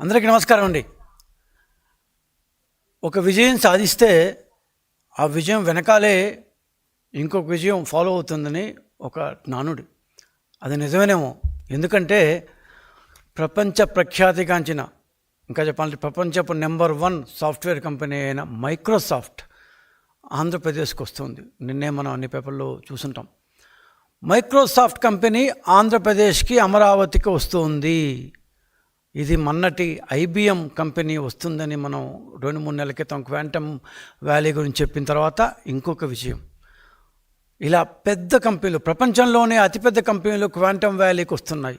అందరికీ నమస్కారం అండి. ఒక విజయం సాధిస్తే ఆ విజయం వెనకాలే ఇంకొక విజయం ఫాలో అవుతుందని ఒక నానుడి అది నిజమేనేమో. ఎందుకంటే ప్రపంచ ప్రఖ్యాతిగాంచిన ఇంకా చెప్పాలంటే ప్రపంచపు నెంబర్ వన్ సాఫ్ట్వేర్ కంపెనీ అయిన మైక్రోసాఫ్ట్ ఆంధ్రప్రదేశ్కి వస్తుంది. నిన్నే మనం అన్ని పేపర్లో చూసుంటాం. మైక్రోసాఫ్ట్ కంపెనీ ఆంధ్రప్రదేశ్కి అమరావతికి వస్తుంది. ఇది మొన్నటి ఐబిఎం కంపెనీ వస్తుందని మనం రెండు మూడు నెలల క్రితం క్వాంటమ్ వ్యాలీ గురించి చెప్పిన తర్వాత ఇంకొక విషయం. ఇలా పెద్ద కంపెనీలు ప్రపంచంలోనే అతిపెద్ద కంపెనీలు క్వాంటమ్ వ్యాలీకి వస్తున్నాయి.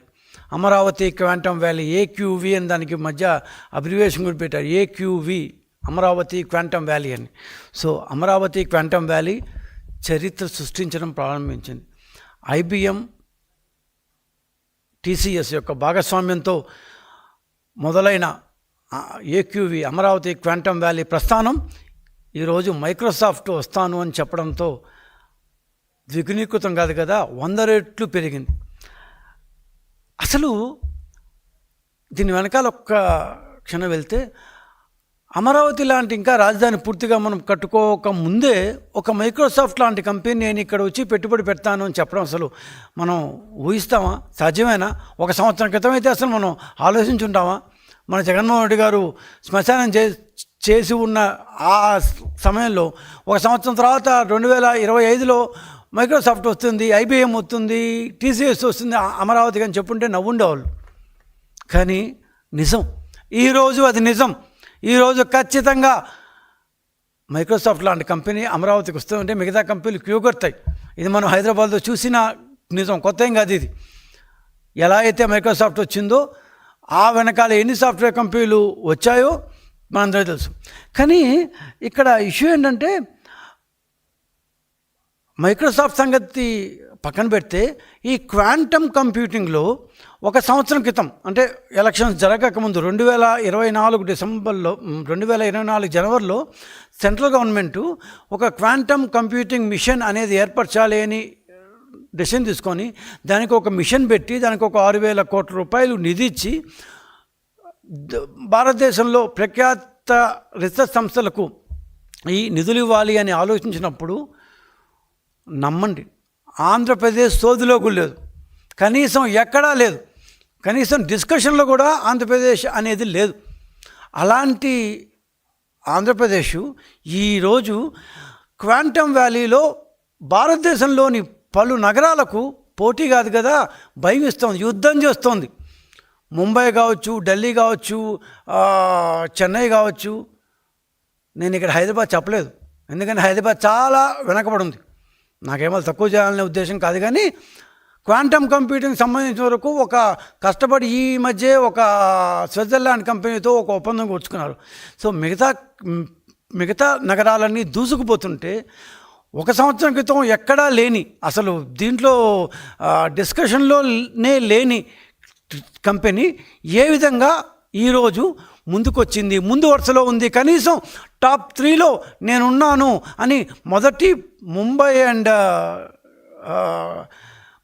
అమరావతి క్వాంటమ్ వ్యాలీ ఏక్యూవి అని దానికి మధ్య అబ్రివేషన్ కూడా పెట్టారు. ఏక్యూవి అమరావతి క్వాంటమ్ వ్యాలీ అని. సో అమరావతి క్వాంటమ్ వ్యాలీ చరిత్ర సృష్టించడం ప్రారంభించింది. ఐబిఎం టీసీఎస్ యొక్క భాగస్వామ్యంతో మొదలైన ఏక్యూవి అమరావతి క్వాంటమ్ వ్యాలీ ప్రస్థానం ఈరోజు మైక్రోసాఫ్ట్ వస్తాను అని చెప్పడంతో ద్విగుణీకృతం కాదు కదా వంద రెట్లు పెరిగింది. అసలు దీని వెనకాల ఒక్క క్షణం వెళ్తే అమరావతి లాంటి ఇంకా రాజధాని పూర్తిగా మనం కట్టుకోక ముందే ఒక మైక్రోసాఫ్ట్ లాంటి కంపెనీ నేను ఇక్కడ వచ్చి పెట్టుబడి పెడతాను అని చెప్పడం అసలు మనం ఊహిస్తామా? సాధ్యమేనా? ఒక సంవత్సరం క్రితం అయితే అసలు మనం ఆలోచించుంటామా? మన జగన్మోహన్ రెడ్డి గారు శ్మశానం చే చేసి ఉన్న ఆ సమయంలో ఒక సంవత్సరం తర్వాత రెండు వేల ఇరవై ఐదులో మైక్రోసాఫ్ట్ వస్తుంది ఐబిఎం వస్తుంది టీసీఎస్ వస్తుంది అమరావతికి అని చెప్పుంటే నవ్వుండేవాళ్ళు. కానీ నిజం ఈరోజు అది నిజం. ఈరోజు ఖచ్చితంగా మైక్రోసాఫ్ట్ లాంటి కంపెనీ అమరావతికి వస్తూ ఉంటే మిగతా కంపెనీలు క్యూ కొడతాయి. ఇది మనం హైదరాబాద్లో చూసిన నిజం కొత్త ఏం కాదు ఇది. ఎలా అయితే మైక్రోసాఫ్ట్ వచ్చిందో ఆ వెనకాల ఎన్ని సాఫ్ట్వేర్ కంపెనీలు వచ్చాయో మనందరూ తెలుసు. కానీ ఇక్కడ ఇష్యూ ఏంటంటే మైక్రోసాఫ్ట్ సంగతి పక్కన పెడితే ఈ క్వాంటమ్ కంప్యూటింగ్లో ఒక సంవత్సరం క్రితం అంటే ఎలక్షన్స్ జరగకముందు రెండు వేల ఇరవై నాలుగు డిసెంబర్లో రెండు వేల ఇరవై నాలుగు జనవరిలో సెంట్రల్ గవర్నమెంటు ఒక క్వాంటమ్ కంప్యూటింగ్ మిషన్ అనేది ఏర్పరచాలి అని డెసిషన్ తీసుకొని దానికి ఒక మిషన్ పెట్టి దానికి ఒక ఆరు వేల కోట్ల రూపాయలు నిధి ఇచ్చి భారతదేశంలో ప్రఖ్యాత రీసెర్చ్ సంస్థలకు ఈ నిధులు ఇవ్వాలి అని ఆలోచించినప్పుడు నమ్మండి. ఆంధ్రప్రదేశ్ సోదిలో కూడా లేదు కనీసం ఎక్కడా లేదు. కనీసం డిస్కషన్లో కూడా ఆంధ్రప్రదేశ్ అనేది లేదు. అలాంటి ఆంధ్రప్రదేశ్ ఈరోజు క్వాంటమ్ వ్యాలీలో భారతదేశంలోని పలు నగరాలకు పోటీ కాదు కదా భయం ఇస్తుంది యుద్ధం చేస్తోంది. ముంబై కావచ్చు ఢిల్లీ కావచ్చు చెన్నై కావచ్చు. నేను ఇక్కడ హైదరాబాద్ చెప్పలేదు. ఎందుకంటే హైదరాబాద్ చాలా వెనకబడి ఉంది. నాకేమో తక్కువ చేయాలనే ఉద్దేశం కాదు కానీ క్వాంటమ్ కంప్యూటింగ్ సంబంధించిన వరకు ఒక కష్టపడి ఈ మధ్య ఒక స్విట్జర్లాండ్ కంపెనీతో ఒక ఒప్పందం కూర్చుకున్నారు సో మిగతా మిగతా నగరాలన్నీ దూసుకుపోతుంటే ఒక సంవత్సరం క్రితం ఎక్కడా లేని అసలు దీంట్లో డిస్కషన్లోనే లేని కంపెనీ ఏ విధంగా ఈరోజు ముందుకొచ్చింది ముందు వరుసలో ఉంది కనీసం టాప్ త్రీలో నేనున్నాను అని మొదటి ముంబై అండ్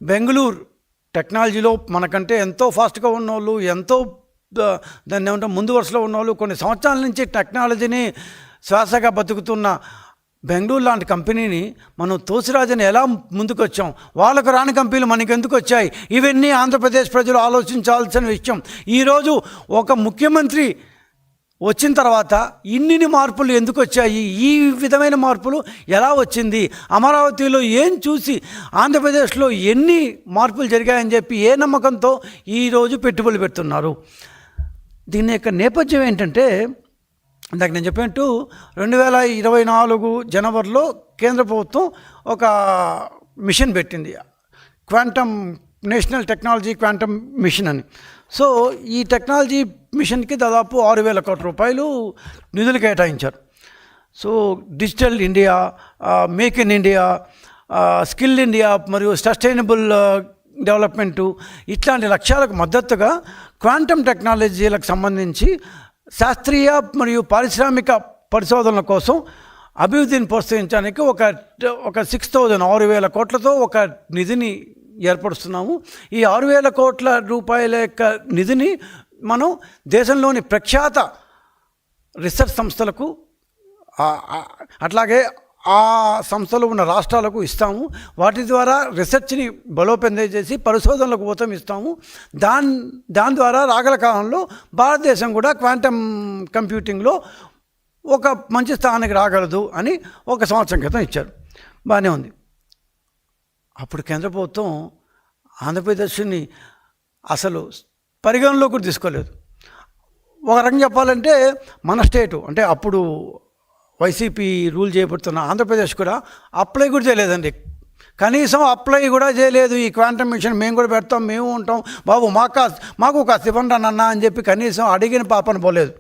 బెంగళూరు టెక్నాలజీలో మనకంటే ఎంతో ఫాస్ట్గా ఉన్నోళ్ళు ఎంతో దాన్ని ఏమంటే ముందు వరుసలో ఉన్నోళ్ళు కొన్ని సంవత్సరాల నుంచి టెక్నాలజీని శ్వాసగా బతుకుతున్న బెంగళూరు లాంటి కంపెనీని మనం తోసిరాజని ఎలా ముందుకొచ్చాం? వాళ్ళకు రాని కంపెనీలు మనకి ఎందుకు వచ్చాయి ఇవన్నీ ఆంధ్రప్రదేశ్ ప్రజలు ఆలోచించాల్సిన విషయం. ఈరోజు ఒక ముఖ్యమంత్రి వచ్చిన తర్వాత ఇన్ని మార్పులు ఎందుకు వచ్చాయి? ఈ విధమైన మార్పులు ఎలా వచ్చింది? అమరావతిలో ఏం చూసి ఆంధ్రప్రదేశ్లో ఎన్ని మార్పులు జరిగాయని చెప్పి ఏ నమ్మకంతో ఈరోజు పెట్టుబడులు పెడుతున్నారు? దీని యొక్క నేపథ్యం ఏంటంటే ఇందాక నేను చెప్పినట్టు రెండు వేల ఇరవై నాలుగు జనవరిలో కేంద్ర ప్రభుత్వం ఒక మిషన్ పెట్టింది. Quantum national technology quantum mission అని. సో ఈ టెక్నాలజీ మిషన్కి దాదాపు ఆరు వేల కోట్ల రూపాయలు నిధులు కేటాయించారు. So digital India make in India skill India మరియు సస్టైనబుల్ డెవలప్మెంటు ఇట్లాంటి లక్ష్యాలకు మద్దతుగా క్వాంటమ్ టెక్నాలజీలకు సంబంధించి శాస్త్రీయ మరియు పారిశ్రామిక పరిశోధనల కోసం అభివృద్ధిని ప్రోత్సహించడానికి ఒక ఒక సిక్స్ థౌజండ్ ఆరు వేల కోట్లతో ఒక నిధిని ఏర్పరుస్తున్నాము. ఈ ఆరు వేల కోట్ల రూపాయల యొక్క నిధిని మనం దేశంలోని ప్రఖ్యాత రీసెర్చ్ సంస్థలకు అట్లాగే ఆ సంస్థలు ఉన్న రాష్ట్రాలకు ఇస్తాము. వాటి ద్వారా రీసెర్చ్ని బలోపేతం చేసి పరిశోధనలకు ఊతం ఇస్తాము. దాని దాని ద్వారా రాగల కాలంలో భారతదేశం కూడా క్వాంటమ్ కంప్యూటింగ్లో ఒక మంచి స్థానానికి రాగలదు అని ఒక సంవత్సరం క్రితం ఇచ్చారు. బాగానే ఉంది. అప్పుడు కేంద్ర ప్రభుత్వం ఆంధ్రప్రదేశ్ని అసలు పరిగణలో కూడా తీసుకోలేదు. ఒక రకంగా చెప్పాలంటే మన స్టేటు అంటే అప్పుడు వైసీపీ రూల్ చేయబడుతున్న ఆంధ్రప్రదేశ్ కూడా అప్లై కూడా చేయలేదండి. కనీసం అప్లై కూడా చేయలేదు. ఈ క్వాంటమ్ మిషన్ మేము కూడా పెడతాం మేము ఉంటాం. బాబు మాకు కాస్త మాకు కాస్త ఇవ్వండి అన్న అని చెప్పి కనీసం అడిగిన పాపను పోలేదు.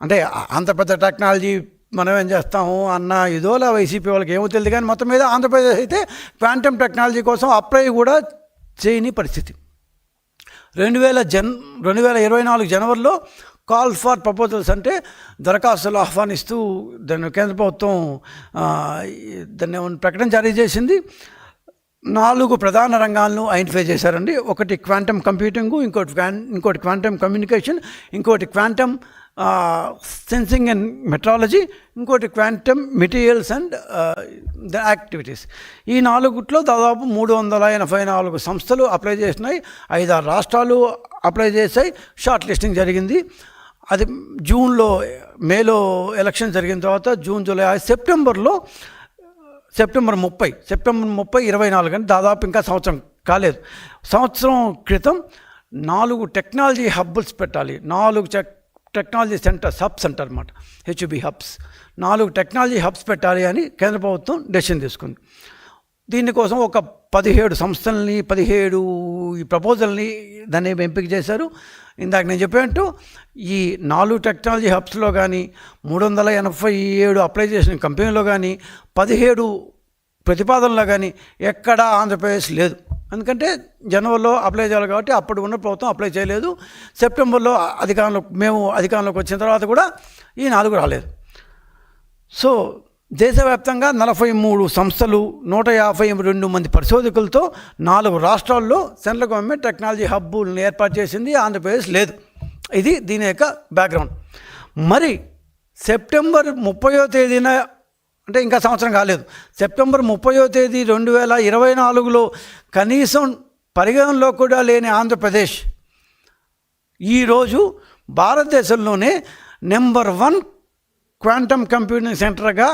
అంటే అంత పెద్ద టెక్నాలజీ మనం ఏం చేస్తాము అన్న ఇదోలా వైసీపీ వాళ్ళకి ఏమో తెలియదు కానీ మొత్తం మీద ఆంధ్రప్రదేశ్ అయితే క్వాంటమ్ టెక్నాలజీ కోసం అప్లై కూడా చేయని పరిస్థితి. రెండు వేల జన్ రెండు వేల ఇరవై నాలుగు జనవరిలో కాల్ ఫర్ ప్రపోజల్స్ అంటే దరఖాస్తులు ఆహ్వానిస్తూ దాన్ని కేంద్ర ప్రభుత్వం దాన్ని ప్రకటన జారీ చేసింది. నాలుగు ప్రధాన రంగాలను ఐడెంటిఫై చేశారండి. ఒకటి క్వాంటమ్ కంప్యూటింగ్ ఇంకోటి క్వాన్ ఇంకోటి క్వాంటమ్ కమ్యూనికేషన్ ఇంకోటి క్వాంటమ్ సెన్సింగ్ అండ్ మెట్రాలజీ ఇంకోటి quantum materials and the activities ఈ నాలుగుట్లో దాదాపు మూడు వందల ఎనభై నాలుగు సంస్థలు అప్లై చేసినాయి. ఐదారు రాష్ట్రాలు అప్లై చేశాయి. షార్ట్ లిస్టింగ్ జరిగింది. అది జూన్లో మేలో ఎలక్షన్ జరిగిన తర్వాత జూన్ జూలై సెప్టెంబర్లో సెప్టెంబర్ ముప్పై సెప్టెంబర్ ముప్పై ఇరవై నాలుగు అంటే దాదాపు ఇంకా సంవత్సరం కాలేదు. సంవత్సరం క్రితం నాలుగు టెక్నాలజీ హబ్బుల్స్ పెట్టాలి. నాలుగు చెక్ టెక్నాలజీ సెంటర్స్ హబ్స్ అంటారు అనమాట హెచ్బి హబ్స్. నాలుగు టెక్నాలజీ హబ్స్ పెట్టాలి అని కేంద్ర ప్రభుత్వం డెసిషన్ తీసుకుంది. దీనికోసం ఒక పదిహేడు సంస్థల్ని పదిహేడు ఈ ప్రపోజల్ని దాన్ని ఎంపిక చేశారు. ఇందాక నేను చెప్పినట్టు ఈ నాలుగు టెక్నాలజీ హబ్స్లో కానీ మూడు వందల ఎనభై ఏడు అప్లై చేసిన కంపెనీలో కానీ పదిహేడు ప్రతిపాదనలో కానీ ఎక్కడా ఆంధ్రప్రదేశ్ లేదు. ఎందుకంటే జనవరిలో అప్లై చేయాలి కాబట్టి అప్పుడు ఉన్న ప్రభుత్వం అప్లై చేయలేదు. సెప్టెంబర్లో అధికారంలో మేము అధికారంలోకి వచ్చిన తర్వాత కూడా ఈ నాలుగు రాలేదు. సో దేశవ్యాప్తంగా నలభై మూడు సంస్థలు నూట యాభై రెండు మంది పరిశోధకులతో నాలుగు రాష్ట్రాల్లో సెంట్రల్ గవర్నమెంట్ టెక్నాలజీ హబ్బులను ఏర్పాటు చేసింది. ఆంధ్రప్రదేశ్ లేదు. ఇది దీని యొక్క బ్యాక్గ్రౌండ్ మరి సెప్టెంబర్ ముప్పయో తేదీన అంటే ఇంకా సంవత్సరం కాలేదు. సెప్టెంబర్ ముప్పయో తేదీ రెండు వేల ఇరవై నాలుగులో కనీసం పరిగణలో కూడా లేని ఆంధ్రప్రదేశ్. ఈరోజు భారతదేశంలోనే నెంబర్ వన్ క్వాంటమ్ కంప్యూటింగ్ సెంటర్గా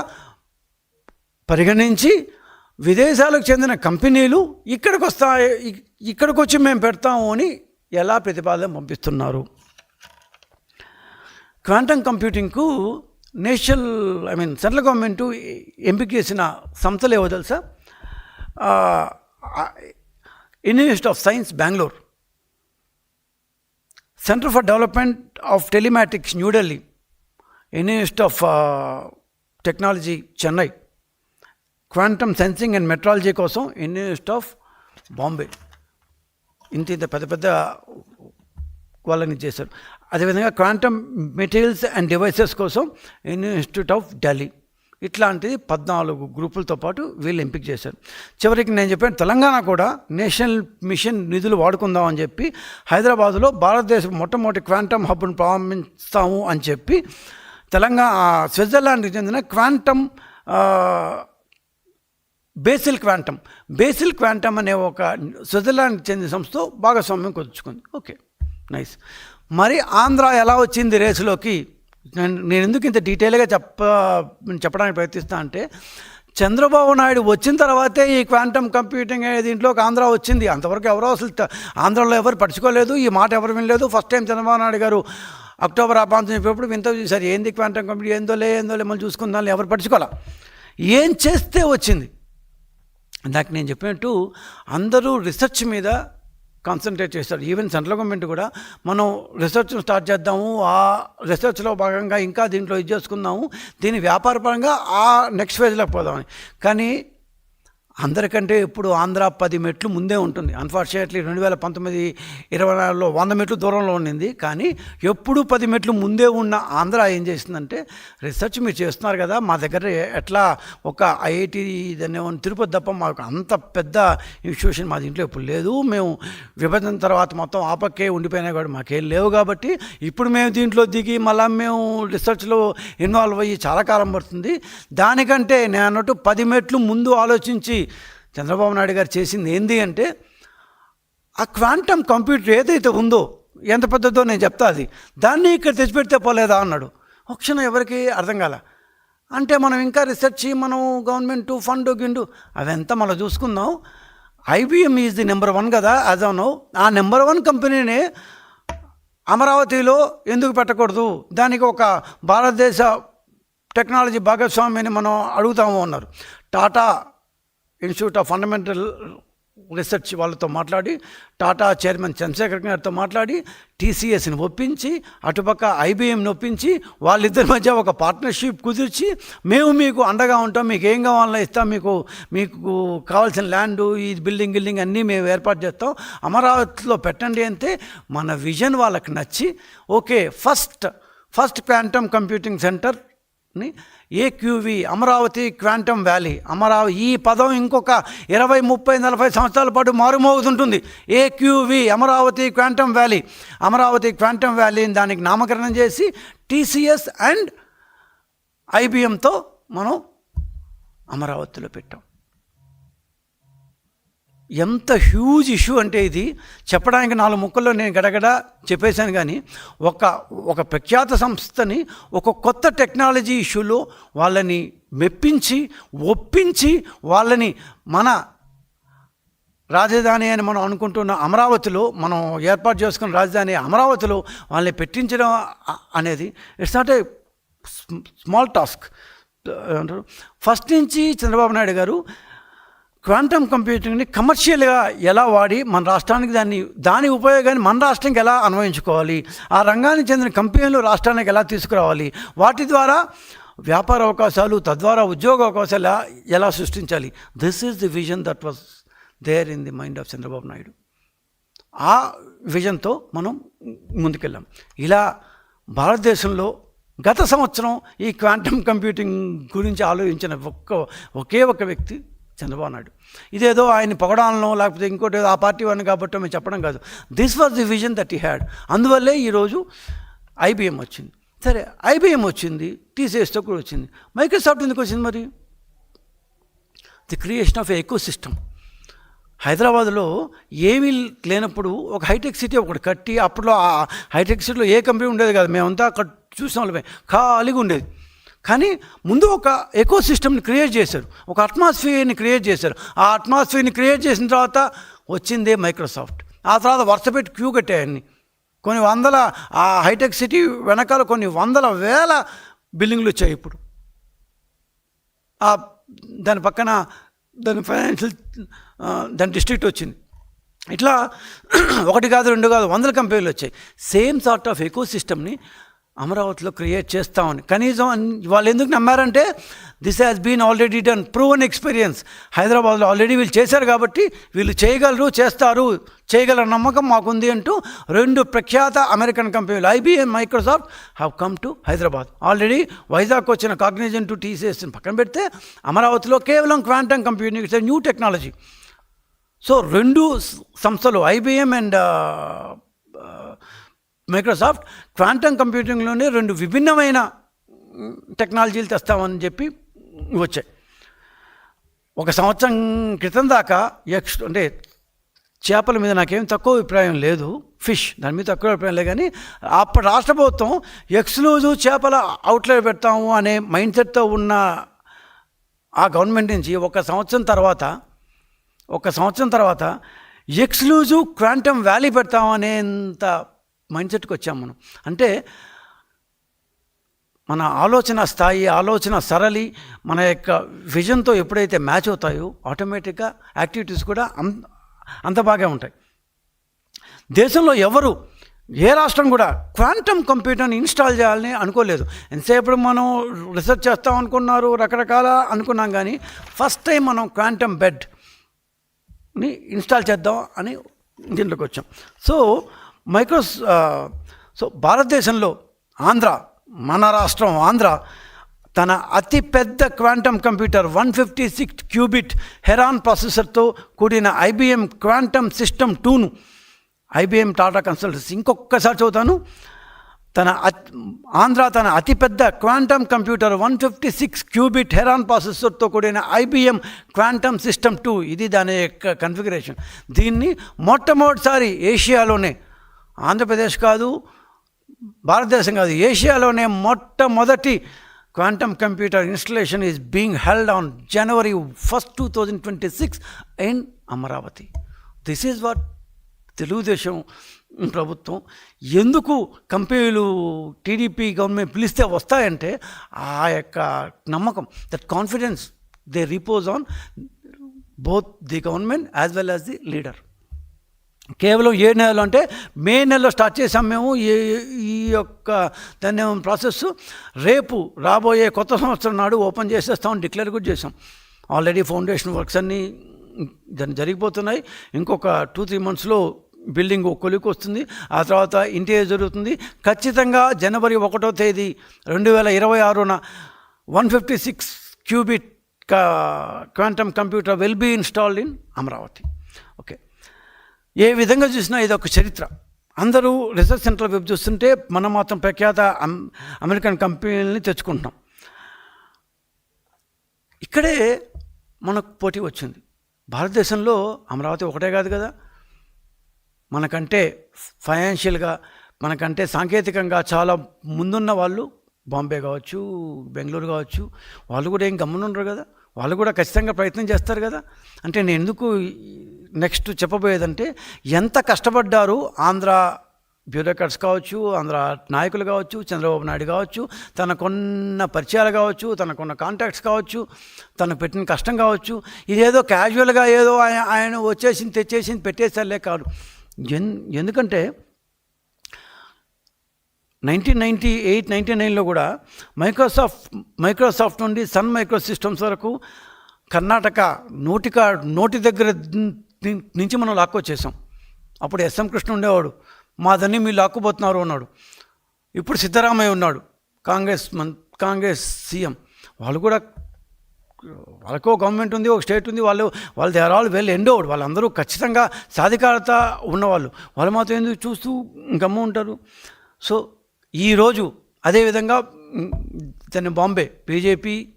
పరిగణించి విదేశాలకు చెందిన కంపెనీలు ఇక్కడికి వస్తాయి ఇక్కడికి వచ్చి మేము పెడతాము అని ఎలా ప్రతిపాదన పంపిస్తున్నారు. Quantum కంప్యూటింగ్కు national I mean central government ఎంపిక చేసిన సంస్థలు ఏవో తెలుసా? University of science Bengaluru centre for development of telematics New Delhi university of technology Chennai quantum sensing and metrology కోసం యూనివర్సిటీ ఆఫ్ బాంబే ఇంత ఇంత పెద్ద పెద్ద వాళ్ళని చేశారు. అదేవిధంగా క్వాంటమ్ మెటీరియల్స్ అండ్ డివైసెస్ కోసం ఇన్స్టిట్యూట్ ఆఫ్ ఢిల్లీ ఇట్లాంటిది పద్నాలుగు గ్రూపులతో పాటు వీళ్ళు ఎంపిక చేశారు. చివరికి నేను చెప్పాను తెలంగాణ కూడా నేషనల్ మిషన్ నిధులు వాడుకుందాం అని చెప్పి హైదరాబాదులో భారతదేశం మొట్టమొదటి క్వాంటమ్ హబ్ను ప్రారంభిస్తాము అని చెప్పి తెలంగాణ స్విట్జర్లాండ్కి చెందిన quantum basel quantum. Basel quantum అనే ఒక స్విట్జర్లాండ్కి చెందిన సంస్థ భాగస్వామ్యం కుదుర్చుకుంది ఓకే. నైస్. మరి ఆంధ్ర ఎలా వచ్చింది రేసులోకి? నేను నేను ఎందుకు ఇంత డీటెయిల్గా చెప్ప చెప్పడానికి ప్రయత్నిస్తా అంటే చంద్రబాబు నాయుడు వచ్చిన తర్వాతే ఈ క్వాంటమ్ కంప్యూటింగ్ అనేది ఇంట్లోకి ఆంధ్ర వచ్చింది. అంతవరకు ఎవరో అసలు ఆంధ్రలో ఎవరు పడుచుకోలేదు ఈ మాట ఎవరు వినలేదు. ఫస్ట్ టైం చంద్రబాబు నాయుడు గారు అక్టోబర్ ఆ ప్రాంతం చెప్పినప్పుడు వింత చూసారు ఏంది క్వాంటమ్ కంప్యూటర్ ఏందో లే ఏందో లే మళ్ళీ చూసుకుందాం ఎవరు పడుచుకోవాలా ఏం చేస్తే వచ్చింది? ఇందాక నేను చెప్పినట్టు అందరూ రీసెర్చ్ మీద కాన్సన్ట్రేట్ చేస్తారు. ఈవెన్ సెంట్రల్ గవర్నమెంట్ కూడా మనం రీసెర్చ్ స్టార్ట్ చేద్దాము ఆ రీసెర్చ్లో భాగంగా ఇంకా దీంట్లో ఇది చేసుకుందాము దీని వ్యాపారపరంగా ఆ నెక్స్ట్ ఫేజ్లోకి పోదామని. కానీ అందరికంటే ఇప్పుడు ఆంధ్ర పది మెట్లు ముందే ఉంటుంది. అన్ఫార్చునేట్లీ రెండు వేల పంతొమ్మిది ఇరవై నాలుగులో వంద మెట్లు దూరంలో ఉండింది. కానీ ఎప్పుడు పది మెట్లు ముందే ఉన్న ఆంధ్ర ఏం చేసిందంటే రీసెర్చ్ మీరు చేస్తున్నారు కదా మా దగ్గర ఎట్లా ఒక ఐఐటి దాన్ని తిరుపతి తప్ప మాకు అంత పెద్ద ఇన్స్టిట్యూషన్ మా దీంట్లో ఇప్పుడు లేదు. మేము విభజన తర్వాత మొత్తం ఆపక్కే ఉండిపోయినా కూడా మాకేం లేవు కాబట్టి ఇప్పుడు మేము దీంట్లో దిగి మళ్ళీ మేము రీసెర్చ్లో ఇన్వాల్వ్ అయ్యి చాలా కాలం పడుతుంది. దానికంటే నేను అన్నట్టు పది మెట్లు ముందు ఆలోచించి చంద్రబాబు నాయుడు గారు చేసింది ఏంది అంటే ఆ క్వాంటమ్ కంప్యూటర్ ఏదైతే ఉందో ఎంత పెద్దదో నేను చెప్తా అది. దాన్ని ఇక్కడ తెచ్చిపెడితే పోలేదా అన్నాడు. ఒక క్షణం ఎవరికి అర్థం కాల. అంటే మనం ఇంకా రీసెర్చ్ మనం గవర్నమెంట్ ఫండ్ గిండు అవంతా మనం చూసుకుందాం. IBM is the number one కదా యాజ్ నో ఆ నెంబర్ వన్ కంపెనీని అమరావతిలో ఎందుకు పెట్టకూడదు? దానికి ఒక భారతదేశ టెక్నాలజీ భాగస్వామిని మనం అడుగుతాము అన్నారు. Tata institute of fundamental research వాళ్ళతో మాట్లాడి టాటా చైర్మన్ చంద్రశేఖర్ గారితో మాట్లాడి టీసీఎస్ని ఒప్పించి అటుపక్క ఐబీఎంని ఒప్పించి వాళ్ళిద్దరి మధ్య ఒక పార్ట్నర్షిప్ కుదిర్చి మేము మీకు అండగా ఉంటాం మీకు ఏం కావాలన్నా ఇస్తాం మీకు మీకు కావాల్సిన ల్యాండ్ ఈ బిల్డింగ్ గిల్డింగ్ అన్నీ మేము ఏర్పాటు చేస్తాం. అమరావతిలో పెట్టండి అంటే మన విజన్ వాళ్ళకి నచ్చి okay first first quantum computing centre AQV Amaravati quantum valley. Amaravati ఈ పదం ఇంకొక ఇరవై ముప్పై నలభై సంవత్సరాల పాటు మారుమోగుతుంటుంది. AQV Amaravati quantum valley. Amaravati quantum వ్యాలీని దానికి నామకరణం చేసి టీసీఎస్ అండ్ ఐబిఎంతో మనం అమరావతిలో పెట్టాం. ఎంత హ్యూజ్ ఇష్యూ అంటే ఇది. చెప్పడానికి నాలుగు ముక్కల్లో నేను గడగడ చెప్పేశాను కానీ ఒక ఒక ప్రఖ్యాత సంస్థని ఒక కొత్త టెక్నాలజీ ఇష్యూలో వాళ్ళని మెప్పించి ఒప్పించి వాళ్ళని మన రాజధాని అని మనం అనుకుంటున్న అమరావతిలో మనం ఏర్పాటు చేసుకున్న రాజధాని అమరావతిలో వాళ్ళని పెట్టించడం అనేది it's not a small task అంటారు ఫస్ట్ నుంచి చంద్రబాబు నాయుడు గారు క్వాంటమ్ కంప్యూటింగ్ని కమర్షియల్గా ఎలా వాడి మన రాష్ట్రానికి దాన్ని దాని ఉపయోగాన్ని మన రాష్ట్రానికి ఎలా అన్వయించుకోవాలి ఆ రంగానికి చెందిన కంపెనీలు రాష్ట్రానికి ఎలా తీసుకురావాలి వాటి ద్వారా వ్యాపార అవకాశాలు తద్వారా ఉద్యోగ అవకాశాలు ఎలా- ఎలా సృష్టించాలి. This is the vision that was there in the mind of Chandrababu Naidu. ఆ విజన్తో మనం ముందుకెళ్ళాం. ఇలా భారతదేశంలో గత సంవత్సరం ఈ క్వాంటమ్ కంప్యూటింగ్ గురించి ఆలోచించిన ఒక్క ఒకే ఒక వ్యక్తి చంద్రబాబు నాయుడు. ఇదేదో ఆయన పొగడాలను లేకపోతే ఇంకోటి ఏదో ఆ పార్టీ వాడిని కాబట్టి మేము చెప్పడం కాదు. This was the vision that he had అందువల్లే ఈరోజు ఐబిఎం వచ్చింది. సరే ఐబిఎం వచ్చింది టీసీఎస్తో కూడా వచ్చింది. మైక్రోసాఫ్ట్ ఎందుకు వచ్చింది మరి? The creation of ecosystem హైదరాబాద్లో ఏమీ లేనప్పుడు ఒక హైటెక్ సిటీ ఒకటి కట్టి అప్పట్లో ఆ హైటెక్ సిటీలో ఏ కంపెనీ ఉండేది కాదు. మేమంతా అక్కడ చూసిన వాళ్ళమే ఖాళీగా ఉండేది. కానీ ముందు ఒక ఎకో సిస్టమ్ని క్రియేట్ చేశారు. ఒక అట్మాస్ఫియర్ని క్రియేట్ చేశారు. ఆ అట్మాస్ఫియర్ని క్రియేట్ చేసిన తర్వాత వచ్చిందే మైక్రోసాఫ్ట్ ఆ తర్వాత వరుస పెట్టి క్యూ కట్టాయన్ని కొన్ని వందల ఆ హైటెక్ సిటీ వెనకాల కొన్ని వందల వేల బిల్డింగ్లు వచ్చాయి ఇప్పుడు. ఆ దాని పక్కన దాని ఫైనాన్షియల్ దాని డిస్ట్రిక్ట్ వచ్చింది. ఇట్లా ఒకటి కాదు రెండు కాదు వందల కంపెనీలు వచ్చాయి. సేమ్ సార్ట్ ఆఫ్ ఎకో సిస్టమ్ని అమరావతిలో క్రియేట్ చేస్తామని. కనీసం వాళ్ళు ఎందుకు నమ్మారంటే this has been already done proven experience హైదరాబాద్లో ఆల్రెడీ వీళ్ళు చేశారు కాబట్టి వీళ్ళు చేయగలరు చేస్తారు చేయగలరు నమ్మకం మాకుంది అంటూ రెండు ప్రఖ్యాత అమెరికన్ కంపెనీలు IBM Microsoft have come to Hyderabad. Already Vizag వచ్చిన కాగ్నిజన్ టు టీసీఎస్ని పక్కన పెడితే అమరావతిలో కేవలం quantum computing it's new technology so రెండు సంస్థలు ఐబీఎం అండ్ మైక్రోసాఫ్ట్ క్వాంటమ్ కంప్యూటింగ్లోనే రెండు విభిన్నమైన టెక్నాలజీలు తెస్తామని చెప్పి వచ్చాయి. ఒక సంవత్సరం క్రితం దాకా ఎక్స్ అంటే చేపల మీద నాకేం తక్కువ అభిప్రాయం లేదు ఫిష్ దాని మీద తక్కువ అభిప్రాయం లేదు కానీ అప్పటి రాష్ట్ర ప్రభుత్వం ఎక్స్క్లూజివ్ చేపల అవుట్లెట్ పెడతాము అనే మైండ్ సెట్తో ఉన్న ఆ గవర్నమెంట్ నుంచి ఒక సంవత్సరం తర్వాత ఒక సంవత్సరం తర్వాత ఎక్స్క్లూజివ్ క్వాంటమ్ వ్యాలీ పెడతామనేంత మైండ్ సెట్కి వచ్చాం మనం. అంటే మన ఆలోచన స్థాయి ఆలోచన సరళి మన యొక్క విజన్తో ఎప్పుడైతే మ్యాచ్ అవుతాయో ఆటోమేటిక్గా యాక్టివిటీస్ కూడా అంత అంత బాగా ఉంటాయి. దేశంలో ఎవరు ఏ రాష్ట్రం కూడా క్వాంటమ్ కంప్యూటర్ని ఇన్స్టాల్ చేయాలని అనుకోలేదు. ఎంతసేపు మనం రీసెర్చ్ చేస్తాం అనుకున్నారు రకరకాల అనుకున్నాం కానీ ఫస్ట్ టైం మనం క్వాంటమ్ బెడ్ని ఇన్స్టాల్ చేద్దాం అని దీంట్లోకి వచ్చాం. సో మైక్రోస్ సో భారతదేశంలో ఆంధ్ర మన రాష్ట్రం ఆంధ్ర తన అతి పెద్ద quantum computer one fifty six qubit Heron ప్రాసెసర్తో కూడిన ఐబిఎం క్వాంటమ్ సిస్టమ్ టూను ఐబిఎం టాటా కన్సల్టెన్సీ ఇంకొకసారి చదువుతాను. తన అత్- ఆంధ్ర తన అతిపెద్ద quantum computer one fifty six qubit Heron ప్రాసెసర్తో కూడిన ఐబిఎం క్వాంటమ్ సిస్టమ్ టూ ఇది దాని యొక్క కన్ఫిగరేషన్. దీన్ని మొట్టమొదటిసారి ఏషియాలోనే ఆంధ్రప్రదేశ్ కాదు భారతదేశం కాదు ఏషియాలోనే మొట్టమొదటి quantum computer installation is being held on January first two thousand twenty six in Amaravati this is what Telugu ప్రభుత్వం ఎందుకు కంపెనీలు టీడీపీ గవర్నమెంట్ పిలిస్తే వస్తాయంటే ఆ యొక్క నమ్మకం that confidence they repose on both the government as well as the leader కేవలం ఏ నెలలో అంటే మే నెలలో స్టార్ట్ చేసాం మేము ఈ ఈ యొక్క దాన్ని ప్రాసెస్. రేపు రాబోయే కొత్త సంవత్సరం నాడు ఓపెన్ చేసేస్తామని డిక్లేర్ కూడా చేసాం ఆల్రెడీ ఫౌండేషన్ వర్క్స్ అన్నీ దాన్ని జరిగిపోతున్నాయి. ఇంకొక టూ త్రీ మంత్స్లో బిల్డింగ్ కొలికి వస్తుంది. ఆ తర్వాత ఇంటీరియర్ జరుగుతుంది. ఖచ్చితంగా జనవరి ఒకటో తేదీ రెండు వేల ఇరవై ఆరున one fifty six qubit quantum computer will be installed in Amaravati. Okay. ఏ విధంగా చూసినా ఇది ఒక చరిత్ర. అందరూ రీసెర్చ్ సెంటర్ వైపు చూస్తుంటే మనం మాత్రం ప్రఖ్యాత అమెరికన్ కంపెనీలని తెచ్చుకుంటున్నాం. ఇక్కడే మనకు పోటీ వచ్చింది. భారతదేశంలో అమరావతి ఒకటే కాదు కదా. మనకంటే ఫైనాన్షియల్గా మనకంటే సాంకేతికంగా చాలా ముందున్న వాళ్ళు బాంబే కావచ్చు బెంగళూరు కావచ్చు వాళ్ళు కూడా ఏం గమ్మునుండరు కదా. వాళ్ళు కూడా ఖచ్చితంగా ప్రయత్నం చేస్తారు కదా. అంటే నేను ఎందుకు నెక్స్ట్ చెప్పబోయేదంటే ఎంత కష్టపడ్డారు ఆంధ్ర బ్యూరోక్రాట్స్ కావచ్చు ఆంధ్ర నాయకులు కావచ్చు చంద్రబాబు నాయుడు కావచ్చు తనకున్న పరిచయాలు కావచ్చు తనకున్న కాంటాక్ట్స్ కావచ్చు తనకు పెట్టిన కష్టం కావచ్చు ఇదేదో క్యాజువల్గా ఏదో ఆయన ఆయన వచ్చేసింది తెచ్చేసింది పెట్టేసర్లే కాదు. ఎన్ ఎందుకంటే నైన్టీన్ నైంటీ ఎయిట్ నైంటీ నైన్లో కూడా మైక్రోసాఫ్ట్ మైక్రోసాఫ్ట్ నుండి సన్ మైక్రో సిస్టమ్స్ వరకు కర్ణాటక నోటికా నోటి దగ్గర నుంచి మనం లాక్కొచ్చేసాం అప్పుడు ఎస్ఎం కృష్ణ ఉండేవాడు. మాదని మీరు లాక్కుపోతున్నారు అన్నాడు. ఇప్పుడు సిద్ధరామయ్య ఉన్నాడు. కాంగ్రెస్ మన్ కాంగ్రెస్ సీఎం. వాళ్ళు కూడా వాళ్ళకో గవర్నమెంట్ ఉంది ఒక స్టేట్ ఉంది వాళ్ళు వాళ్ళ దేర్ ఆల్ వెల్ ఎండోడ్. వాళ్ళందరూ ఖచ్చితంగా సాధికారత ఉన్నవాళ్ళు. వాళ్ళు మాత్రం ఎందుకు చూస్తూ గమ్మ ఉంటారు? సో ఈరోజు అదేవిధంగా దాన్ని బాంబే. బీజేపీ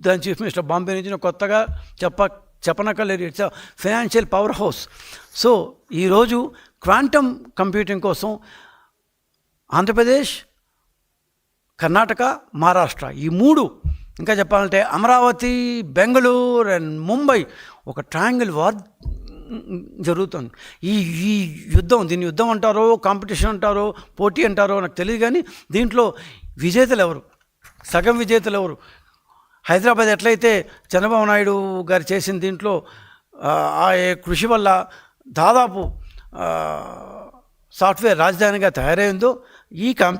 దాని చీఫ్ మినిస్టర్ బాంబే నుంచి కొత్తగా చెప్ప చెప్పనక్కర్లేదు. It's financial powerhouse so ఈరోజు క్వాంటమ్ కంప్యూటింగ్ కోసం ఆంధ్రప్రదేశ్ కర్ణాటక మహారాష్ట్ర ఈ మూడు ఇంకా చెప్పాలంటే అమరావతి బెంగళూరు అండ్ ముంబై ఒక ట్రయాంగిల్ వార్ జరుగుతుంది. ఈ ఈ యుద్ధం దీన్ని యుద్ధం అంటారో కాంపిటీషన్ అంటారో పోటీ అంటారో నాకు తెలియదు కానీ దీంట్లో విజేతలు ఎవరు? సగం విజేతలు ఎవరు? హైదరాబాద్ ఎట్లయితే చంద్రబాబు నాయుడు గారు చేసిన దీంట్లో ఆ, కృషి వల్ల దాదాపు సాఫ్ట్వేర్ రాజధానిగా తయారైందో ఈ కం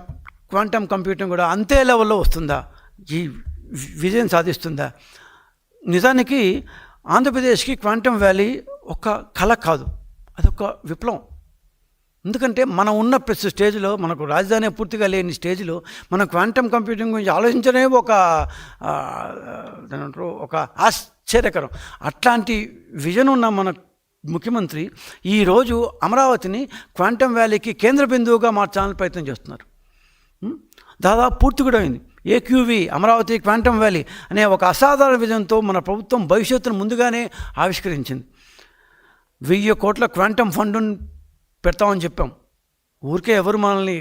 క్వాంటమ్ కంప్యూటింగ్ కూడా అంతే లెవెల్లో వస్తుందా? ఈ విజయం సాధిస్తుందా? నిజానికి ఆంధ్రప్రదేశ్కి క్వాంటమ్ వ్యాలీ ఒక కళ కాదు. అదొక విప్లవం. ఎందుకంటే మనం ఉన్న ప్రతి స్టేజ్లో మనకు రాజధాని పూర్తిగా లేని స్టేజ్లో మనం క్వాంటమ్ కంప్యూటింగ్ గురించి ఆలోచించడమే ఒక ఒక ఆశ్చర్యకరం. అట్లాంటి విజన్ ఉన్న మన ముఖ్యమంత్రి ఈరోజు అమరావతిని క్వాంటమ్ వ్యాలీకి కేంద్ర బిందువుగా మార్చాలని ప్రయత్నం చేస్తున్నారు. దాదాపు పూర్తి కూడా అయింది. ఏక్యూవి అమరావతి క్వాంటమ్ వ్యాలీ అనే ఒక అసాధారణ విజయంతో మన ప్రభుత్వం భవిష్యత్తును ముందుగానే ఆవిష్కరించింది. వెయ్యి కోట్ల క్వాంటమ్ ఫండును పెడతామని చెప్పాం. ఊరికే ఎవరు మనల్ని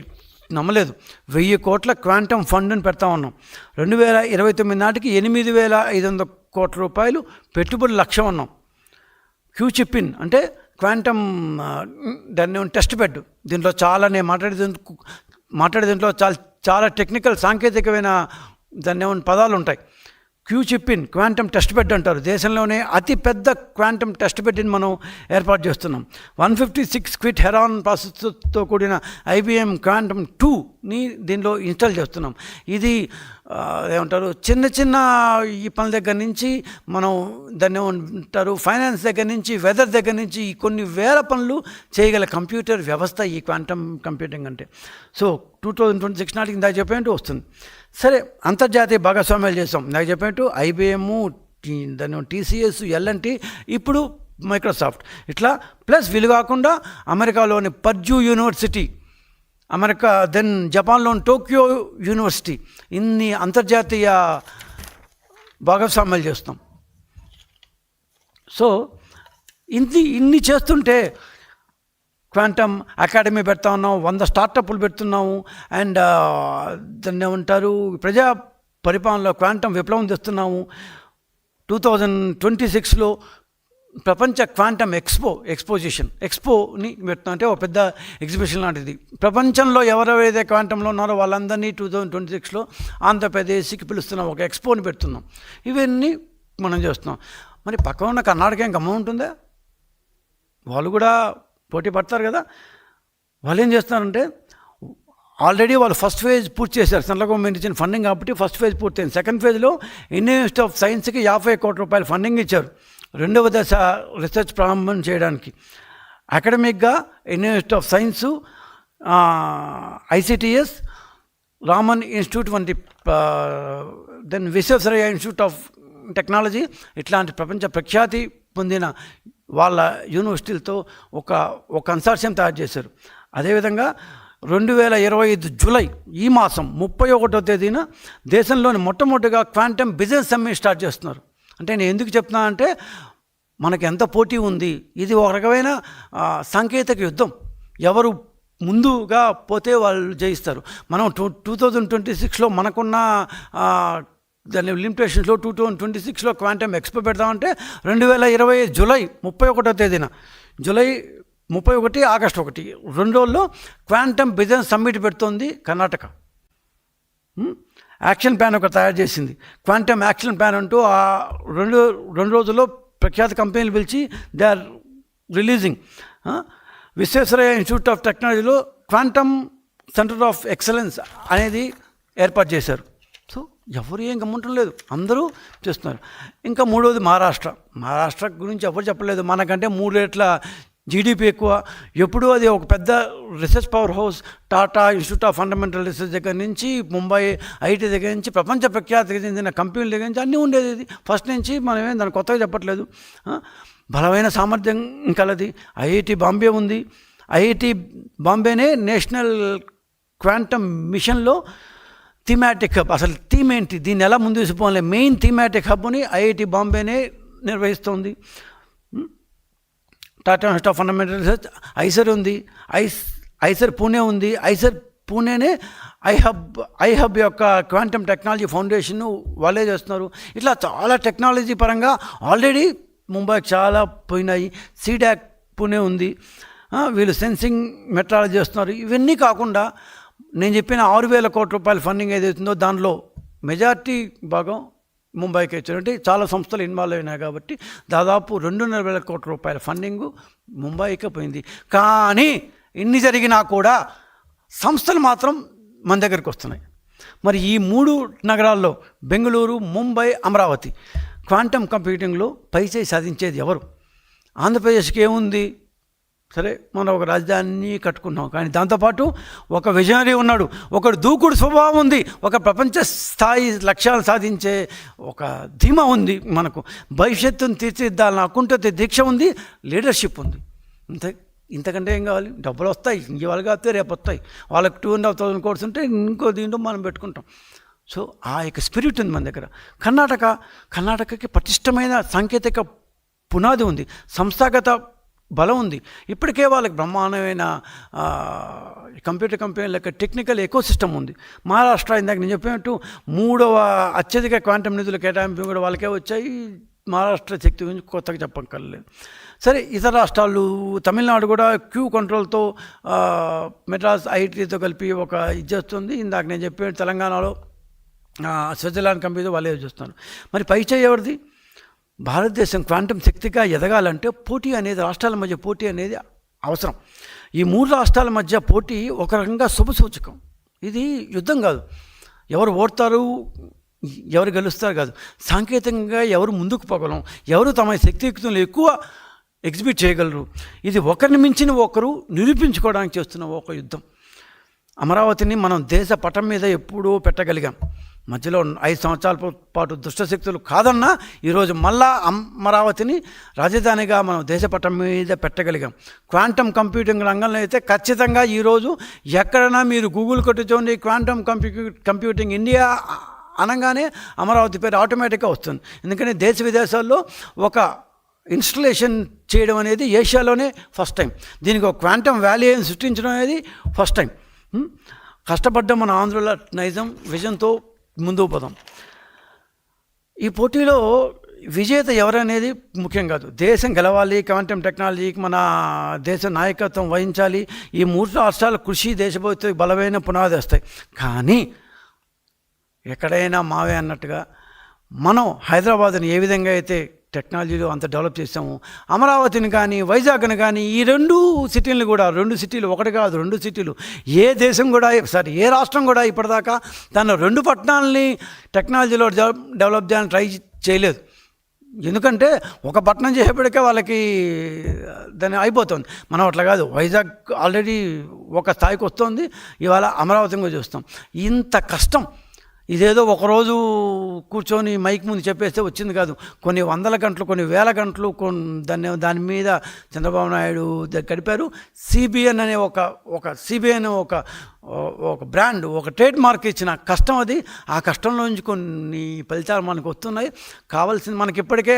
నమ్మలేదు. వెయ్యి కోట్ల క్వాంటమ్ ఫండ్ని పెడతా ఉన్నాం. రెండు వేల ఇరవై తొమ్మిది నాటికి ఎనిమిది వేల ఐదు వందల కోట్ల రూపాయలు పెట్టుబడి లక్ష్యం ఉన్నాం క్యూ చిప్పిన్ అంటే క్వాంటమ్ దాన్ని టెస్ట్ బెడ్. దీంట్లో చాలా నేను మాట్లాడే మాట్లాడే దీంట్లో చాలా చాలా టెక్నికల్ సాంకేతికమైన దాన్ని ఏమైనా పదాలు ఉంటాయి. క్యూ చిప్పిన్ క్వాంటమ్ టెస్ట్ బెడ్ అంటారు. దేశంలోనే అతి పెద్ద క్వాంటమ్ టెస్ట్ బెడ్ని మనం ఏర్పాటు చేస్తున్నాం. One fifty six qubit Heron ప్రాసెస్తో కూడిన ఐబిఎం క్వాంటమ్ టూని దీనిలో ఇన్స్టాల్ చేస్తున్నాం. ఇది ఏమంటారు చిన్న చిన్న ఈ పనుల దగ్గర నుంచి మనం దాన్ని ఏమంటారు ఫైనాన్స్ దగ్గర నుంచి వెదర్ దగ్గర నుంచి ఈ కొన్ని వేల పనులు చేయగల కంప్యూటర్ వ్యవస్థ ఈ క్వాంటమ్ కంప్యూటింగ్ అంటే. So two thousand twenty six నాటికి ఇందాక చెప్పినట్టు వస్తుంది. సరే అంతర్జాతీయ భాగస్వామ్యాలు చేస్తాం. నాకు చెప్పినట్టు ఐబిఎం దాని టీసీఎస్ ఎల్ఎన్టీ ఇప్పుడు మైక్రోసాఫ్ట్. ఇట్లా ప్లస్ వీలు కాకుండా అమెరికాలోని పర్జూ యూనివర్సిటీ అమెరికా దెన్ జపాన్లోని టోక్యో యూనివర్సిటీ ఇన్ని అంతర్జాతీయ భాగస్వామ్యాలు చేస్తాం. సో ఇన్ని ఇన్ని చేస్తుంటే క్వాంటమ్ అకాడమీ పెడతా ఉన్నాం వంద స్టార్టప్లు పెడుతున్నాము అండ్ దాన్ని ఏమంటారు ప్రజా పరిపాలనలో క్వాంటమ్ విప్లవం తెస్తున్నాము. టూ థౌజండ్ ట్వంటీ సిక్స్లో ప్రపంచ క్వాంటమ్ ఎక్స్పో ఎక్స్పోజిషన్ ఎక్స్పోని పెడుతున్నాం అంటే ఒక పెద్ద ఎగ్జిబిషన్ లాంటిది. ప్రపంచంలో ఎవరెవరైతే క్వాంటంలో ఉన్నారో వాళ్ళందరినీ టూ థౌజండ్ ట్వంటీ సిక్స్లో ఆంధ్రప్రదేశ్కి పిలుస్తున్నాం ఒక ఎక్స్పోని పెడుతున్నాం. ఇవన్నీ మనం చేస్తున్నాం. మరి పక్కన ఉన్న కర్ణాటక ఏం గమ్మ ఉంటుందా వాళ్ళు కూడా పోటీ పడతారు కదా. వాళ్ళు ఏం చేస్తారంటే ఆల్రెడీ వాళ్ళు ఫస్ట్ ఫేజ్ పూర్తి చేశారు. సెంట్రల్ గవర్నమెంట్ ఇచ్చిన ఫండింగ్ కాబట్టి ఫస్ట్ ఫేజ్ పూర్తయింది. సెకండ్ ఫేజ్లో ఇండియన్ ఇన్స్టిట్యూట్ ఆఫ్ సైన్స్కి యాభై కోట్ల రూపాయలు ఫండింగ్ ఇచ్చారు. రెండవ దశ రీసెర్చ్ ప్రారంభం చేయడానికి. అకాడమిక్గా Indian institute of science ICTS Raman institute వంటి then Visvesvaraya institute of technology ఇట్లాంటి ప్రపంచ ప్రఖ్యాతి పొందిన వాళ్ళ యూనివర్సిటీలతో ఒక ఒక కన్సార్షియం తయారు చేశారు. అదేవిధంగా రెండు వేల ఇరవై ఐదు జూలై ఈ మాసం ముప్పై ఒకటో తేదీన దేశంలోని మొట్టమొదటిగా క్వాంటమ్ బిజినెస్ సమ్మిట్ స్టార్ట్ చేస్తున్నారు. అంటే నేను ఎందుకు చెప్తున్నా అంటే ఎంత పోటీ ఉంది ఇది ఒక రకమైన సాంకేతిక యుద్ధం. ఎవరు ముందుగా పోతే వాళ్ళు జయిస్తారు. మనం టూ టూ థౌజండ్ ట్వంటీ సిక్స్లో మనకున్న దాని లిమిటేషన్స్లో టూ థౌజండ్ ట్వంటీ సిక్స్లో క్వాంటమ్ ఎక్స్పో పెడతామంటే రెండు వేల ఇరవై జూలై ముప్పై ఒకటో తేదీన. జూలై ముప్పై ఒకటి ఆగస్ట్ ఒకటి. రెండు రోజుల్లో క్వాంటమ్ బిజినెస్ సమ్మిట్ పెడుతోంది కర్ణాటక. యాక్షన్ ప్లాన్ ఒక తయారు చేసింది. క్వాంటమ్ యాక్షన్ ప్లాన్ అంటూ ఆ రెండు రెండు రోజుల్లో ప్రఖ్యాత కంపెనీలు పిలిచి they are releasing. Visvesvaraya institute of టెక్నాలజీలో క్వాంటమ్ సెంటర్ ఆఫ్ ఎక్సలెన్స్ అనేది ఏర్పాటు చేశారు. ఎవరు ఏం గమ్మంటం లేదు. అందరూ చేస్తున్నారు. ఇంకా మూడవది మహారాష్ట్ర. మహారాష్ట్ర గురించి ఎవరు చెప్పలేదు. మనకంటే మూడు రేట్ల జీడిపి ఎక్కువ. ఎప్పుడూ అది ఒక పెద్ద research powerhouse Tata institute of fundamental research దగ్గర నుంచి ముంబై ఐటీ దగ్గర నుంచి ప్రపంచ ప్రఖ్యాతికి చెందిన కంపెనీల దగ్గర నుంచి అన్నీ ఉండేది ఇది. ఫస్ట్ నుంచి మనమేం దాన్ని కొత్తగా చెప్పట్లేదు. బలమైన సామర్థ్యం కలది ఐఐటి బాంబే ఉంది. ఐఐటి బాంబేనే నేషనల్ క్వాంటమ్ మిషన్లో థీమాటిక్ హబ్ అసలు థీమ్ ఏంటి? దీన్ని ఎలా ముందు తీసుకుపోలే మెయిన్ థీమాటిక్ హబ్ని ఐఐటి బాంబేనే నిర్వహిస్తోంది. Tata institute of fundamental research IISER ఉంది. ఐస్ ఐసర్ పూణే ఉంది. ఐసర్ పూణేనే ఐ హబ్ ఐ హబ్ యొక్క క్వాంటమ్ టెక్నాలజీ ఫౌండేషన్ వాళ్ళే చేస్తున్నారు. ఇట్లా చాలా టెక్నాలజీ పరంగా ఆల్రెడీ ముంబైకి చాలా పోయినాయి. సీడాక్ పూణే ఉంది. వీళ్ళు సెన్సింగ్ మెట్రాలజీ చేస్తున్నారు. ఇవన్నీ కాకుండా నేను చెప్పిన ఆరు వేల కోట్ల రూపాయల ఫండింగ్ ఏదైతుందో దానిలో మెజార్టీ భాగం ముంబైకి ఇచ్చారు. అంటే చాలా సంస్థలు ఇన్వాల్వ్ అయినాయి కాబట్టి దాదాపు రెండున్నర వేల కోట్ల రూపాయల ఫండింగ్ ముంబైకి పోయింది. కానీ ఇన్ని జరిగినా కూడా సంస్థలు మాత్రం మన దగ్గరికి వస్తున్నాయి. మరి ఈ మూడు నగరాల్లో బెంగళూరు ముంబై అమరావతి క్వాంటమ్ కంప్యూటింగ్లో పైచేయి సాధించేది ఎవరు? ఆంధ్రప్రదేశ్కి ఏముంది? సరే మనం ఒక రాజధానిని కట్టుకున్నాం. కానీ దాంతోపాటు ఒక విజనరీ ఉన్నాడు. ఒకడు దూకుడు స్వభావం ఉంది. ఒక ప్రపంచ స్థాయి లక్ష్యాలు సాధించే ఒక ధీమా ఉంది మనకు. భవిష్యత్తును తీర్చిదిద్దాలని అకుంఠిత దీక్ష ఉంది లీడర్షిప్ ఉంది. ఇంత ఇంతకంటే ఏం కావాలి? డబ్బులు వస్తాయి. ఇవాళ కాస్తే రేపు వస్తాయి. వాళ్ళకి two and half thousand course ఉంటే ఇంకో దీంట్లో మనం పెట్టుకుంటాం. సో ఆ యొక్క స్పిరిట్ ఉంది మన దగ్గర. కర్ణాటక కర్ణాటకకి పటిష్టమైన సాంకేతిక పునాది ఉంది. సంస్థాగత బలం ఉంది. ఇప్పటికే వాళ్ళకి బ్రహ్మాండమైన కంప్యూటర్ కంపెనీల యొక్క టెక్నికల్ ఎకోసిస్టమ్ ఉంది. మహారాష్ట్ర ఇందాక నేను చెప్పినట్టు మూడవ అత్యధిక క్వాంటమ్ నిధుల కేటాయింపు కూడా వాళ్ళకే వచ్చాయి. మహారాష్ట్ర శక్తి గురించి కొత్తగా చెప్పక్కర్లేదు. సరే ఇతర రాష్ట్రాలు తమిళనాడు కూడా క్యూ కంట్రోల్తో మెడ్రాస్ ఐటీతో కలిపి ఒక ఇది చేస్తుంది. ఇందాక నేను చెప్పిన తెలంగాణలో స్విట్జర్లాండ్ కంపెనీతో వాళ్ళే చూస్తాను మరి పై చేయి ఎవరిది? భారతదేశం క్వాంటం శక్తిగా ఎదగాలంటే పోటీ అనేది రాష్ట్రాల మధ్య పోటీ అనేది అవసరం. ఈ మూడు రాష్ట్రాల మధ్య పోటీ ఒక రకంగా శుభసూచకం ఇది యుద్ధం కాదు. ఎవరు ఓడతారు ఎవరు గెలుస్తారు కాదు. సాంకేతికంగా ఎవరు ముందుకు పోగలం ఎవరు తమ శక్తియుక్తులు ఎక్కువ ఎగ్జిబిట్ చేయగలరు. ఇది ఒకరిని మించిన ఒకరు నిరూపించుకోవడానికి చేస్తున్న ఒక యుద్ధం. అమరావతిని మనం దేశ పటం మీద ఎప్పుడూ పెట్టగలిగాం. మధ్యలో ఐదు సంవత్సరాల పాటు దుష్టశక్తులు కాదన్నా ఈరోజు మళ్ళా అమరావతిని రాజధానిగా మనం దేశ మీద పెట్టగలిగాం. క్వాంటమ్ కంప్యూటింగ్ రంగంలో అయితే ఖచ్చితంగా ఈరోజు ఎక్కడైనా మీరు గూగుల్ కొట్టుచోండి క్వాంటమ్ కంప్యూ కంప్యూటింగ్ ఇండియా అనగానే అమరావతి పేరు ఆటోమేటిక్గా వస్తుంది. ఎందుకంటే దేశ విదేశాల్లో ఒక ఇన్స్టలేషన్ చేయడం అనేది ఏషియాలోనే ఫస్ట్ టైం. దీనికి ఒక క్వాంటమ్ వ్యాలీ సృష్టించడం అనేది ఫస్ట్ టైం. కష్టపడ్డ మన ఆంధ్రుల నైజం విజన్తో ముందుకు పోదాం. ఈ పోటీలో విజేత ఎవరనేది ముఖ్యం కాదు. దేశం గెలవాలి క్వాంటమ్ టెక్నాలజీకి మన దేశ నాయకత్వం వహించాలి ఈ మూడు రాష్ట్రాల కృషి దేశభక్తి బలమైన పునాది వస్తాయి. కానీ ఎక్కడైనా మావే అన్నట్టుగా మనం హైదరాబాద్ని ఏ విధంగా అయితే టెక్నాలజీలో అంత డెవలప్ చేసాము అమరావతిని కానీ వైజాగ్ని కానీ ఈ రెండు సిటీలను కూడా రెండు సిటీలు ఒకటి కాదు రెండు సిటీలు ఏ దేశం కూడా సారీ ఏ రాష్ట్రం కూడా ఇప్పటిదాకా తన రెండు పట్టణాలని టెక్నాలజీలో డెవలప్ చేయాలని ట్రై చేయలేదు. ఎందుకంటే ఒక పట్టణం చేసేప్పటికే వాళ్ళకి దాన్ని అయిపోతుంది. మనం అట్లా కాదు. వైజాగ్ ఆల్రెడీ ఒక స్థాయికి వస్తుంది. ఇవాళ అమరావతిని కూడా చూస్తాం. ఇంత కష్టం. ఇదేదో ఒకరోజు కూర్చొని మైక్ ముందు చెప్పేస్తే వచ్చింది కాదు. కొన్ని వందల గంటలు కొన్ని వేల గంటలు దాన్ని దాని మీద చంద్రబాబు నాయుడు గడిపారు. సిబిఎన్ అనే ఒక ఒక సిబిఎన్ ఒక ఒక బ్రాండ్ ఒక ట్రేడ్ మార్క్ ఇచ్చిన కష్టం అది. ఆ కష్టంలోంచి కొన్ని ఫలితాలు మనకు వస్తున్నాయి. కావాల్సింది మనకి ఇప్పటికే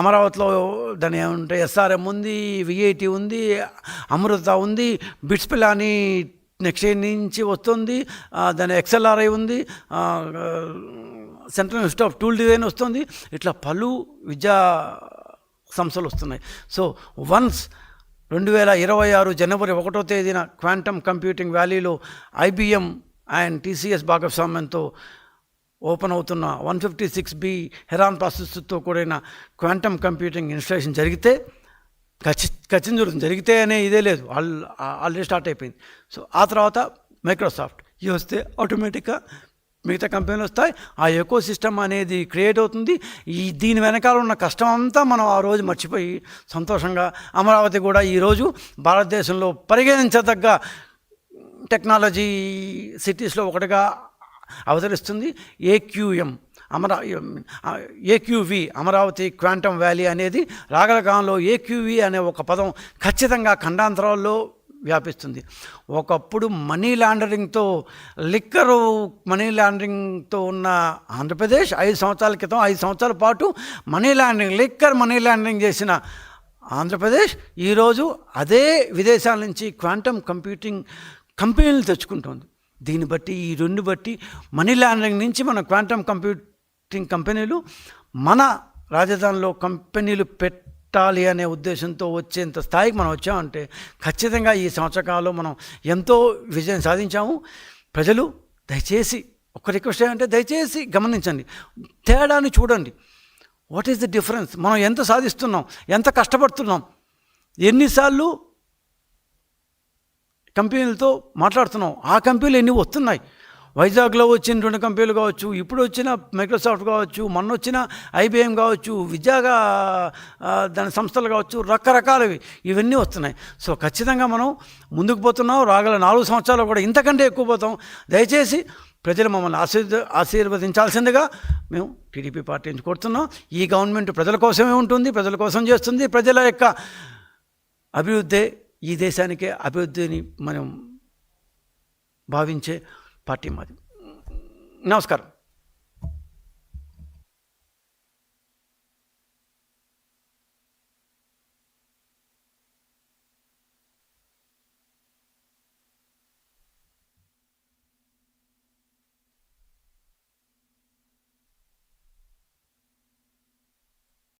అమరావతిలో దాని ఏమంటే ఎస్ఆర్ఎం ఉంది విఐటి ఉంది అమృత ఉంది బిట్స్ పిల్లాని నెక్స్ట్ నుంచి వస్తుంది. దాని ఎక్స్ఎల్ఆర్ఐ ఉంది. Central institute of tool design వస్తుంది. ఇట్లా పలు విద్యా సంస్థలు వస్తున్నాయి. సో వన్స్ రెండు వేల ఇరవై ఆరు జనవరి ఒకటో తేదీన క్వాంటమ్ కంప్యూటింగ్ వ్యాలీలో ఐబిఎం అండ్ టీసీఎస్ భాగస్వామ్యంతో ఓపెన్ అవుతున్న one fifty six B Heron ప్రాసెస్తో కూడిన క్వాంటమ్ కంప్యూటింగ్ ఇన్స్టలేషన్ జరిగితే ఖచ్చి ఖచ్చితంగా జరుగుతుంది జరిగితే అనే ఇదే లేదు. ఆల్రెడీ స్టార్ట్ అయిపోయింది. సో ఆ తర్వాత మైక్రోసాఫ్ట్. ఇవి వస్తే ఆటోమేటిక్గా మిగతా కంపెనీలు వస్తాయి. ఆ ఎకో సిస్టమ్ అనేది క్రియేట్ అవుతుంది. ఈ దీని వెనకాల ఉన్న కష్టం అంతా మనం ఆ రోజు మర్చిపోయి సంతోషంగా అమరావతి కూడా ఈరోజు భారతదేశంలో పరిగణించదగ్గ టెక్నాలజీ సిటీస్లో ఒకటిగా అవతరిస్తుంది. ఏక్యూఎం. అమరా ఏక్యూవి అమరావతి క్వాంటమ్ వ్యాలీ అనేది రాగల కాలంలో ఏక్యూవి అనే ఒక పదం ఖచ్చితంగా ఖండాంతరాల్లో వ్యాపిస్తుంది. ఒకప్పుడు మనీ లాండరింగ్తో లిక్కరు మనీ లాండరింగ్తో ఉన్న ఆంధ్రప్రదేశ్ ఐదు సంవత్సరాల క్రితం ఐదు సంవత్సరాల పాటు money laundering liquor money laundering చేసిన ఆంధ్రప్రదేశ్ ఈరోజు అదే విదేశాల నుంచి క్వాంటమ్ కంప్యూటింగ్ కంపెనీలు తెచ్చుకుంటుంది. దీన్ని బట్టి ఈ రెండు బట్టి మనీ లాండరింగ్ నుంచి మన క్వాంటమ్ టింగ్ కంపెనీలు మన రాజధానిలో కంపెనీలు పెట్టాలి అనే ఉద్దేశంతో వచ్చేంత స్థాయికి మనం వచ్చామంటే ఖచ్చితంగా ఈ సంవత్సరకాలంలో మనం ఎంతో విజయం సాధించాము. ప్రజలు దయచేసి ఒక రిక్వెస్ట్ ఏంటంటే దయచేసి గమనించండి. తేడాని చూడండి. వాట్ ఈస్ ద డిఫరెన్స్ మనం ఎంత సాధిస్తున్నాం? ఎంత కష్టపడుతున్నాం? ఎన్నిసార్లు కంపెనీలతో మాట్లాడుతున్నాం? ఆ కంపెనీలు ఎన్ని వస్తున్నాయి? వైజాగ్లో వచ్చిన రెండు కంపెనీలు కావచ్చు ఇప్పుడు వచ్చిన మైక్రోసాఫ్ట్ కావచ్చు మొన్న వచ్చిన ఐబిఎం కావచ్చు విద్యాగా దాని సంస్థలు కావచ్చు రకరకాలవి ఇవన్నీ వస్తున్నాయి. సో ఖచ్చితంగా మనం ముందుకు పోతున్నాం. రాగల నాలుగు సంవత్సరాలు కూడా ఇంతకంటే ఎక్కువ పోతాం. దయచేసి ప్రజలు మమ్మల్ని ఆశీర్వ ఆశీర్వదించాల్సిందిగా మేము టీడీపీ పార్టీ నుంచి కోరుతున్నాం. ఈ గవర్నమెంట్ ప్రజల కోసమే ఉంటుంది ప్రజల కోసం చేస్తుంది. ప్రజల యొక్క అభివృద్ధి ఈ దేశానికే అభివృద్ధిని మనం భావించే పార్టీ మాది. నమస్కారం.